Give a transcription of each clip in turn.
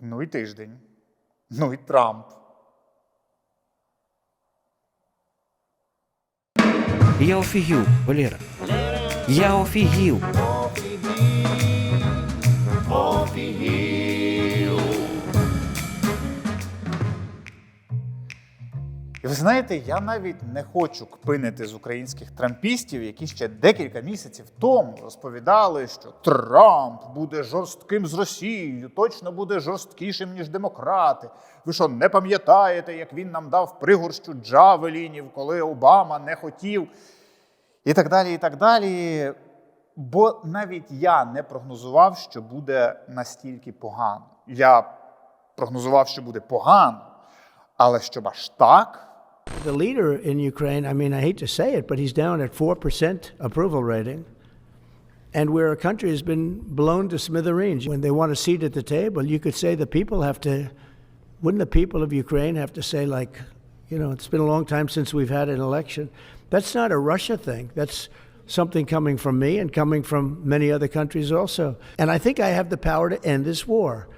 Ну і тиждень. Ну і Трамп. Я офігів, Валера. Я офігів. Ви знаєте, я навіть не хочу кпинити з українських трампістів, які ще декілька місяців тому розповідали, що Трамп буде жорстким з Росією, точно буде жорсткішим, ніж демократи. Ви що, не пам'ятаєте, як він нам дав пригорщу джавелінів, коли Обама не хотів? І так далі, і так далі. Бо навіть я не прогнозував, що буде настільки погано. Я прогнозував, що буде погано, але щоб аж так. The leader in Ukraine, I mean, I hate to say it, but he's down at 4% approval rating. And where a country has been blown to smithereens, when they want a seat at the table, you could say the people have to, wouldn't the people of Ukraine have to say, like, you know, it's been a long time since we've had an election? That's not a Russia thing. That's something coming from me and coming from many other countries also. And I think I have the power to end this war.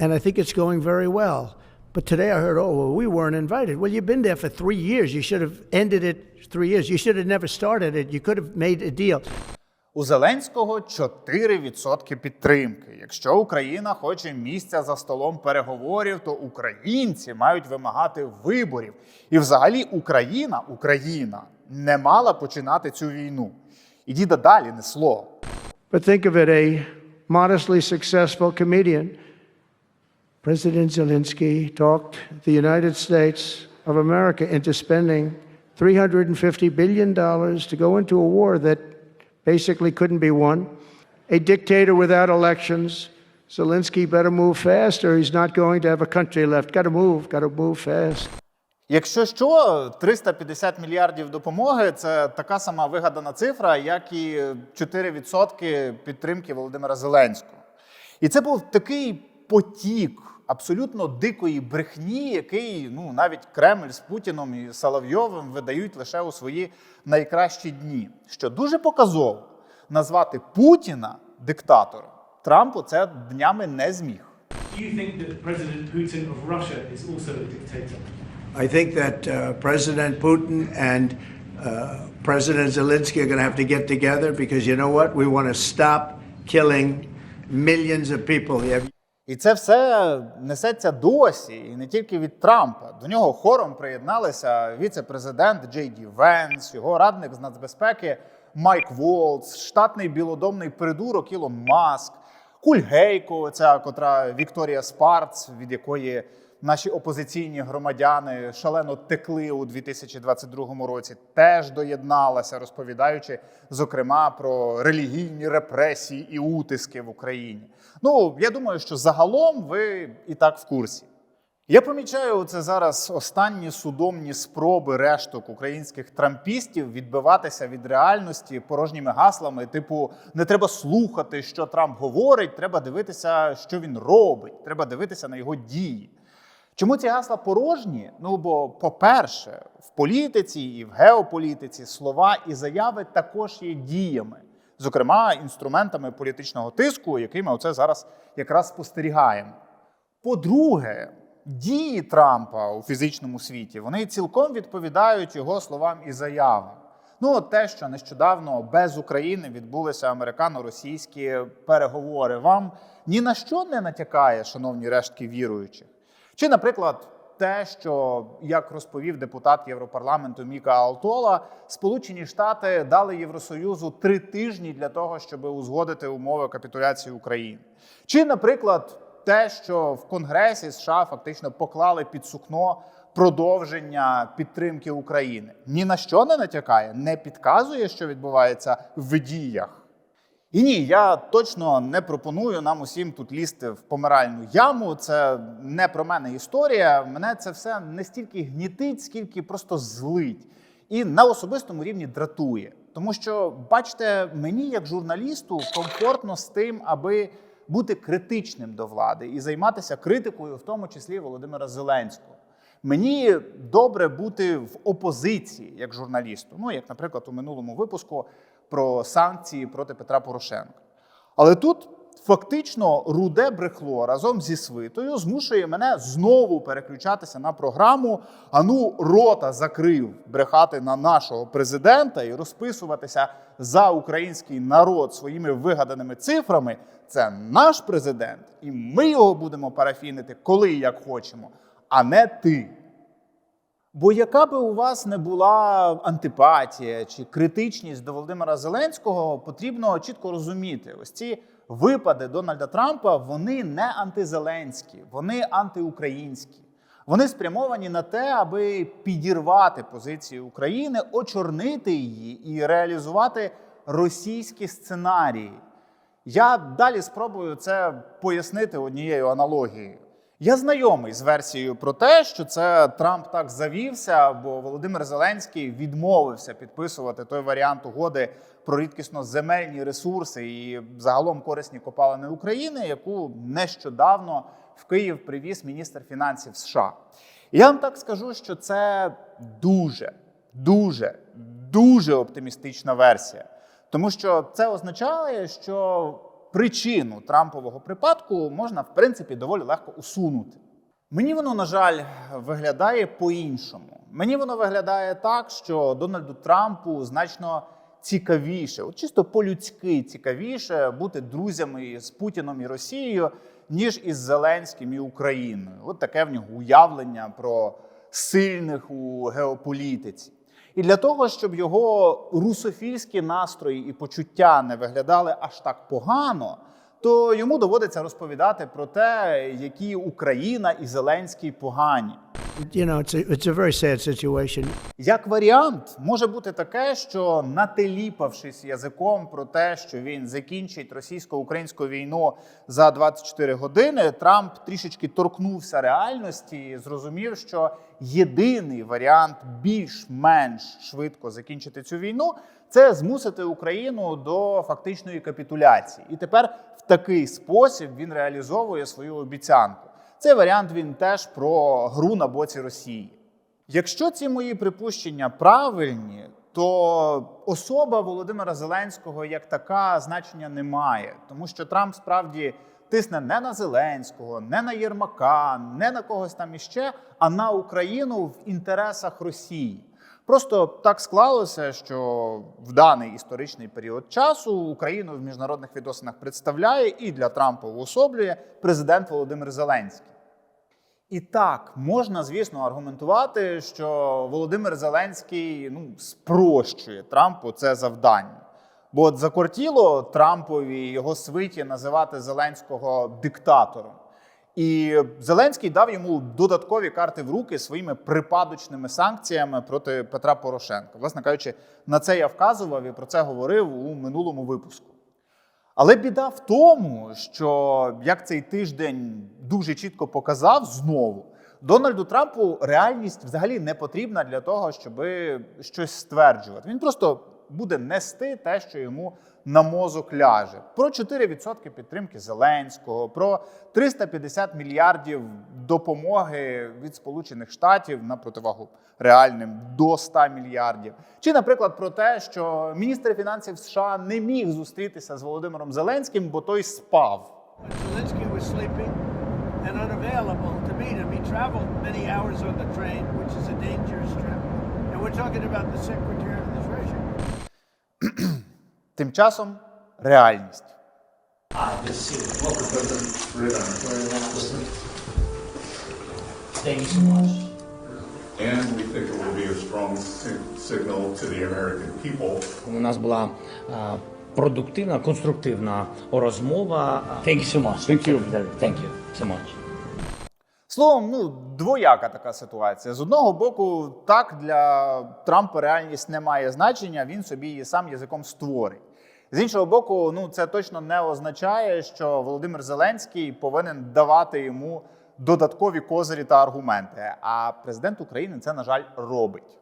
And I think it's going very well. But today I heard, oh, well, we weren't invited. Well, you've been there for three years. You should have ended it three years. You should have never started it. You could have made a deal. У Зеленського 4% підтримки. Якщо Україна хоче місця за столом переговорів, то українці мають вимагати виборів. І взагалі Україна, Україна не мала починати цю війну. Ідіть далі, не слово. But think of it a modestly successful comedian. President Zelensky talked the United States of America into spending $350 billion to go into a war that basically couldn't be won. A dictator without elections. Zelensky better move fast or he's not going to have a country left. Got to move, got to move fast. Якщо що, 350 мільярдів допомоги це така сама вигадана цифра, як і 4% підтримки Володимира Зеленського. І це був такий потік абсолютно дикої брехні, який ну навіть Кремль з Путіном і Соловйовим видають лише у свої найкращі дні. Що дуже показово назвати Путіна диктатором Трампу це днями не зміг. Do you think that President Putin of Russia is also a dictator? I think that uh, President Putin and uh, President Zelensky are going to have to get together because you know what? We want to stop killing millions of people. І це все несеться досі, і не тільки від Трампа. До нього хором приєдналися віце-президент Джей Ді Венс, його радник з нацбезпеки Майк Волц, штатний білодомний придурок Ілон Маск, Кульгейко, ця котра Вікторія Спарц, від якої наші опозиційні громадяни шалено текли у 2022 році, теж доєдналася, розповідаючи зокрема про релігійні репресії і утиски в Україні. Ну я думаю, що загалом ви і так в курсі. Я помічаю це зараз останні судомні спроби решток українських трампістів відбиватися від реальності порожніми гаслами, типу не треба слухати, що Трамп говорить, треба дивитися, що він робить, треба дивитися на його дії. Чому ці гасла порожні? Ну бо, по-перше, в політиці і в геополітиці слова і заяви також є діями, зокрема інструментами політичного тиску, який ми оце зараз якраз спостерігаємо. По-друге, дії Трампа у фізичному світі вони цілком відповідають його словам і заявам. Ну, от те, що нещодавно без України відбулися американо-російські переговори, вам ні на що не натякає, шановні рештки віруючих. Чи, наприклад, те, що як розповів депутат Європарламенту Міка Алтола, Сполучені Штати дали Євросоюзу три тижні для того, щоб узгодити умови капітуляції України. Чи, наприклад, те, що в Конгресі США фактично поклали під сукно продовження підтримки України, ні на що не натякає, не підказує, що відбувається в діях. І ні, я точно не пропоную нам усім тут лізти в помиральну яму. Це не про мене історія. Мене це все не стільки гнітить, скільки просто злить. І на особистому рівні дратує. Тому що, бачите, мені, як журналісту, комфортно з тим, аби бути критичним до влади і займатися критикою, в тому числі Володимира Зеленського. Мені добре бути в опозиції як журналісту. Ну, як, наприклад, у минулому випуску про санкції проти Петра Порошенка. Але тут фактично руде брехло разом зі свитою змушує мене знову переключатися на програму. Ану, рота закрив брехати на нашого президента і розписуватися за український народ своїми вигаданими цифрами. Це наш президент, і ми його будемо парафінити, коли і як хочемо, а не ти. Бо яка би у вас не була антипатія чи критичність до Володимира Зеленського, потрібно чітко розуміти, ось ці випади Дональда Трампа вони не антизеленські, вони антиукраїнські. Вони спрямовані на те, аби підірвати позицію України, очорнити її і реалізувати російські сценарії. Я далі спробую це пояснити однією аналогією. Я знайомий з версією про те, що це Трамп так завівся, бо Володимир Зеленський відмовився підписувати той варіант угоди про рідкісно земельні ресурси і загалом корисні копалини України, яку нещодавно в Київ привіз міністр фінансів США. Я вам так скажу, що це дуже, дуже, дуже оптимістична версія. Тому що це означає, що причину Трампового припадку можна, в принципі, доволі легко усунути. Мені воно, на жаль, виглядає по-іншому. Мені воно виглядає так, що Дональду Трампу значно цікавіше, от чисто по-людськи цікавіше бути друзями з Путіном і Росією, ніж із Зеленським і Україною. От таке в нього уявлення про сильних у геополітиці. І для того, щоб його русофільські настрої і почуття не виглядали аж так погано, то йому доводиться розповідати про те, які Україна і Зеленський погані. You. Як варіант, може бути таке, що нателіпавшись язиком про те, що він закінчить російсько-українську війну за 24 години, Трамп трішечки торкнувся реальності і зрозумів, що єдиний варіант більш-менш швидко закінчити цю війну це змусити Україну до фактичної капітуляції. І тепер в такий спосіб він реалізовує свою обіцянку. Цей варіант він теж про гру на боці Росії. Якщо ці мої припущення правильні, то особа Володимира Зеленського як така значення не має, тому що Трамп справді тисне не на Зеленського, не на Єрмака, не на когось там іще, а на Україну в інтересах Росії. Просто так склалося, що в даний історичний період часу Україну в міжнародних відносинах представляє і для Трампа уособлює президент Володимир Зеленський. І так, можна, звісно, аргументувати, що Володимир Зеленський ну, спрощує Трампу це завдання. Бо от закортіло Трампові його свиті називати Зеленського диктатором. І Зеленський дав йому додаткові карти в руки своїми припадочними санкціями проти Петра Порошенка. Власне кажучи, на це я вказував і про це говорив у минулому випуску. Але біда в тому, що як цей тиждень дуже чітко показав знову, Дональду Трампу реальність взагалі не потрібна для того, щоб щось стверджувати. Він просто буде нести те, що йому на мозок ляже. Про 4% підтримки Зеленського, про 350 мільярдів допомоги від Сполучених Штатів на противагу реальним до 100 мільярдів. Чи, наприклад, про те, що міністр фінансів США не міг зустрітися з Володимиром Зеленським, бо той спав. Zelensky was sleeping and unavailable to meet him. He traveled many hours on the train, which is a dangerous trip. And we're talking about the Secretary. Тим часом реальність. У нас була е, продуктивна, конструктивна розмова. Thank you so much. Thank you. Thank you so much. Словом, ну двояка така ситуація. З одного боку, так для Трампа реальність не має значення, він собі її сам язиком створить. З іншого боку, ну це точно не означає, що Володимир Зеленський повинен давати йому додаткові козирі та аргументи. А президент України це, на жаль, робить.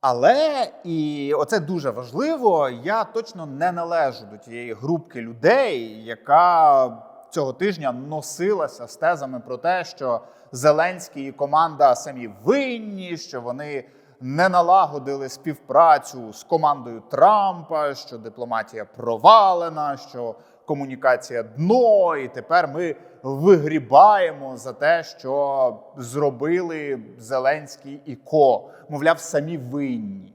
Але і оце дуже важливо. Я точно не належу до тієї групки людей, яка цього тижня носилася з тезами про те, що Зеленський і команда самі винні, що вони не налагодили співпрацю з командою Трампа, що дипломатія провалена, що комунікація дно, і тепер ми вигрібаємо за те, що зробили Зеленський і Ко. Мовляв, самі винні.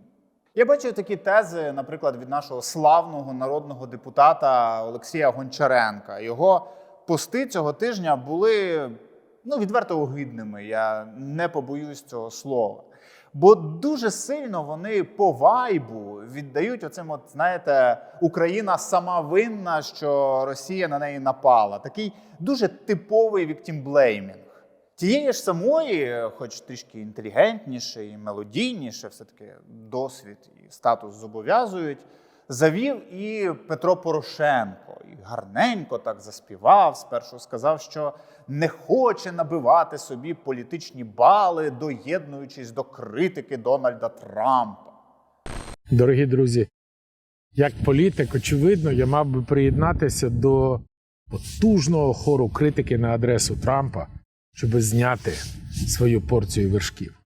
Я бачив такі тези, наприклад, від нашого славного народного депутата Олексія Гончаренка. Його пости цього тижня були ну, відверто огидними. Я не побоюсь цього слова. Бо дуже сильно вони по вайбу віддають оцим, от знаєте, Україна сама винна, що Росія на неї напала. Такий дуже типовий віктімблеймінг. Тієї ж самої, хоч трішки інтелігентніше і мелодійніше, все-таки досвід і статус зобов'язують, завів і Петро Порошенко. І гарненько так заспівав. Спершу сказав, що не хоче набивати собі політичні бали, доєднуючись до критики Дональда Трампа. Дорогі друзі, як політик, очевидно, я мав би приєднатися до потужного хору критики на адресу Трампа, щоб зняти свою порцію вершків.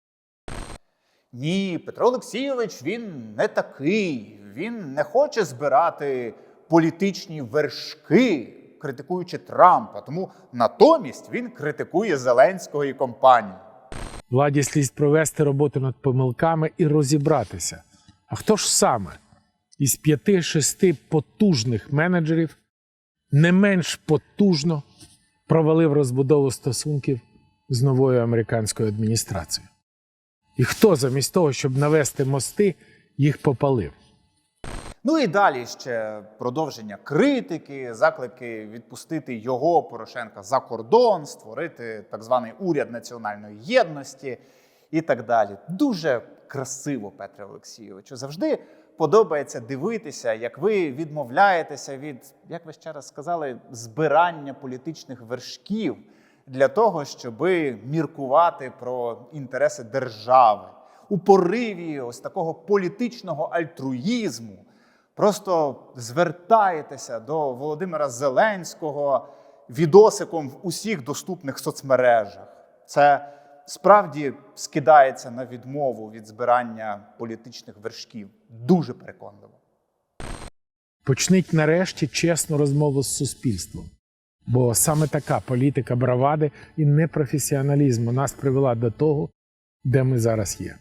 Ні, Петро Олексійович він не такий. Він не хоче збирати політичні вершки, критикуючи Трампа. Тому натомість він критикує Зеленського і компанію. Владі слід провести роботу над помилками і розібратися. А хто ж саме із п'яти-шести потужних менеджерів не менш потужно провалив розбудову стосунків з новою американською адміністрацією? І хто замість того, щоб навести мости, їх попалив? Ну і далі ще продовження критики, заклики відпустити його Порошенка за кордон, створити так званий уряд національної єдності і так далі. Дуже красиво, Петре Олексійовичу. Завжди подобається дивитися, як ви відмовляєтеся від, як ви ще раз сказали, збирання політичних вершків для того, щоб міркувати про інтереси держави у пориві ось такого політичного альтруїзму. Просто звертаєтеся до Володимира Зеленського відосиком в усіх доступних соцмережах. Це справді скидається на відмову від збирання політичних вершків. Дуже переконливо. Почніть нарешті чесну розмову з суспільством. Бо саме така політика бравади і непрофесіоналізму нас привела до того, де ми зараз є.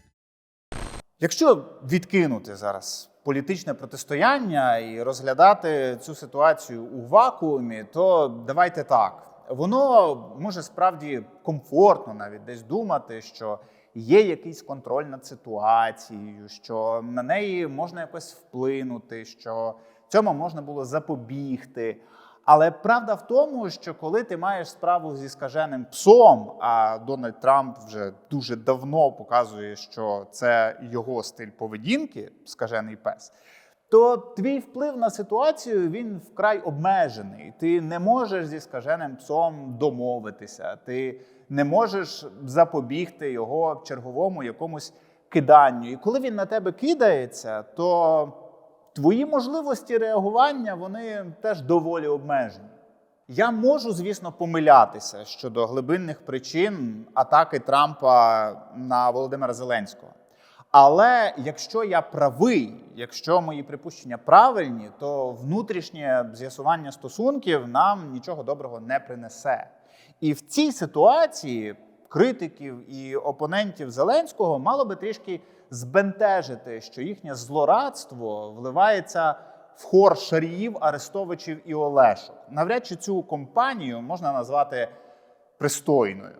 Якщо відкинути зараз політичне протистояння і розглядати цю ситуацію у вакуумі, то давайте так. Воно може справді комфортно навіть десь думати, що є якийсь контроль над ситуацією, що на неї можна якось вплинути, що цьому можна було запобігти. Але правда в тому, що коли ти маєш справу зі скаженим псом, а Дональд Трамп вже дуже давно показує, що це його стиль поведінки, скажений пес, то твій вплив на ситуацію він вкрай обмежений. Ти не можеш зі скаженим псом домовитися, ти не можеш запобігти його черговому якомусь киданню. І коли він на тебе кидається, то твої можливості реагування вони теж доволі обмежені. Я можу, звісно, помилятися щодо глибинних причин атаки Трампа на Володимира Зеленського. Але якщо я правий, якщо мої припущення правильні, то внутрішнє з'ясування стосунків нам нічого доброго не принесе. І в цій ситуації критиків і опонентів Зеленського мало би трішки збентежити, що їхнє злорадство вливається в хор шаріїв, арестовичів і Олешок. Навряд чи цю компанію можна назвати пристойною.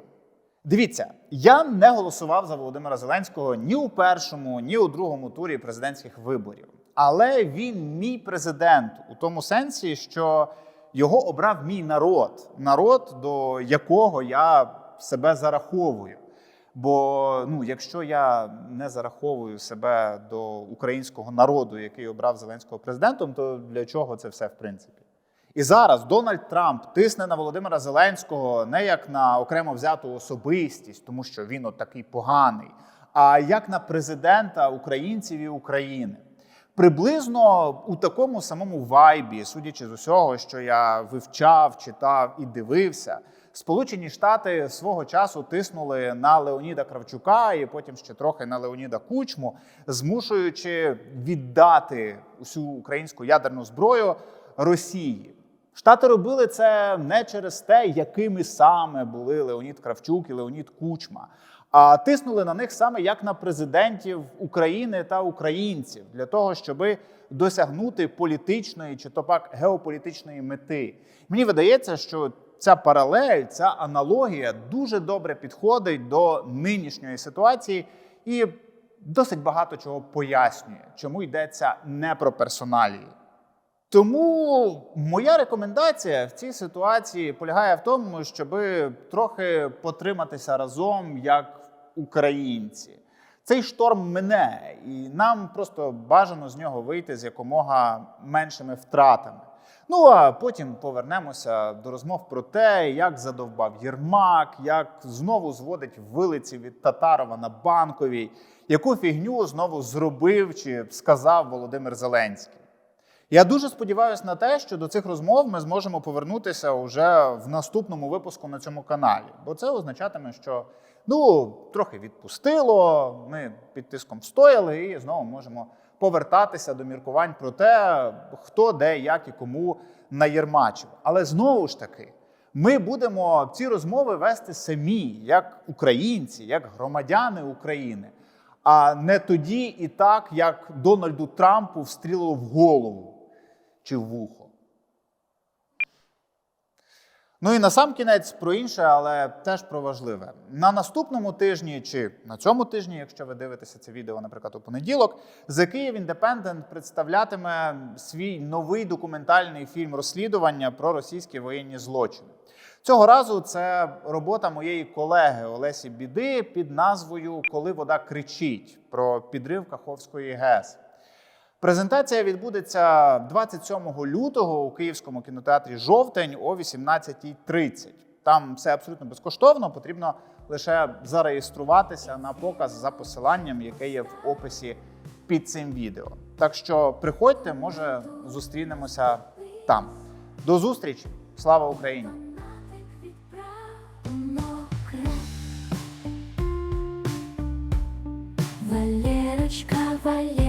Дивіться, я не голосував за Володимира Зеленського ні у першому, ні у другому турі президентських виборів. Але він мій президент у тому сенсі, що його обрав мій народ, народ, до якого я себе зараховую. Бо ну, якщо я не зараховую себе до українського народу, який обрав Зеленського президентом, то для чого це все в принципі? І зараз Дональд Трамп тисне на Володимира Зеленського не як на окремо взяту особистість, тому що він от такий поганий, а як на президента українців і України. Приблизно у такому самому вайбі, судячи з усього, що я вивчав, читав і дивився, Сполучені Штати свого часу тиснули на Леоніда Кравчука і потім ще трохи на Леоніда Кучму, змушуючи віддати усю українську ядерну зброю Росії. Штати робили це не через те, якими саме були Леонід Кравчук і Леонід Кучма, а тиснули на них саме як на президентів України та українців для того, щоб досягнути політичної чи то пак геополітичної мети. Мені видається, що ця паралель, ця аналогія дуже добре підходить до нинішньої ситуації і досить багато чого пояснює, чому йдеться не про персоналії. Тому моя рекомендація в цій ситуації полягає в тому, щоб трохи потриматися разом як українці. Цей шторм мине, і нам просто бажано з нього вийти з якомога меншими втратами. Ну а потім повернемося до розмов про те, як задовбав Єрмак, як знову зводить вилиці від Татарова на банковій, яку фігню знову зробив чи сказав Володимир Зеленський. Я дуже сподіваюся на те, що до цих розмов ми зможемо повернутися уже в наступному випуску на цьому каналі, бо це означатиме, що ну трохи відпустило, ми під тиском стояли і знову можемо повертатися до міркувань про те, хто де, як і кому наєрмачив. Але знову ж таки, ми будемо ці розмови вести самі, як українці, як громадяни України, а не тоді і так, як Дональду Трампу встрілило в голову чи в вухо. Ну і на сам кінець про інше, але теж про важливе. На наступному тижні чи на цьому тижні, якщо ви дивитеся це відео, наприклад, у понеділок, The Kyiv Independent представлятиме свій новий документальний фільм розслідування про російські воєнні злочини. Цього разу це робота моєї колеги Олесі Біди під назвою Коли вода кричить про підрив Каховської ГЕС. Презентація відбудеться 27 лютого у Київському кінотеатрі Жовтень о 18.30. Там все абсолютно безкоштовно, потрібно лише зареєструватися на показ за посиланням, яке є в описі під цим відео. Так що приходьте, може зустрінемося там. До зустрічі! Слава Україні! Валерочка, Валерочка.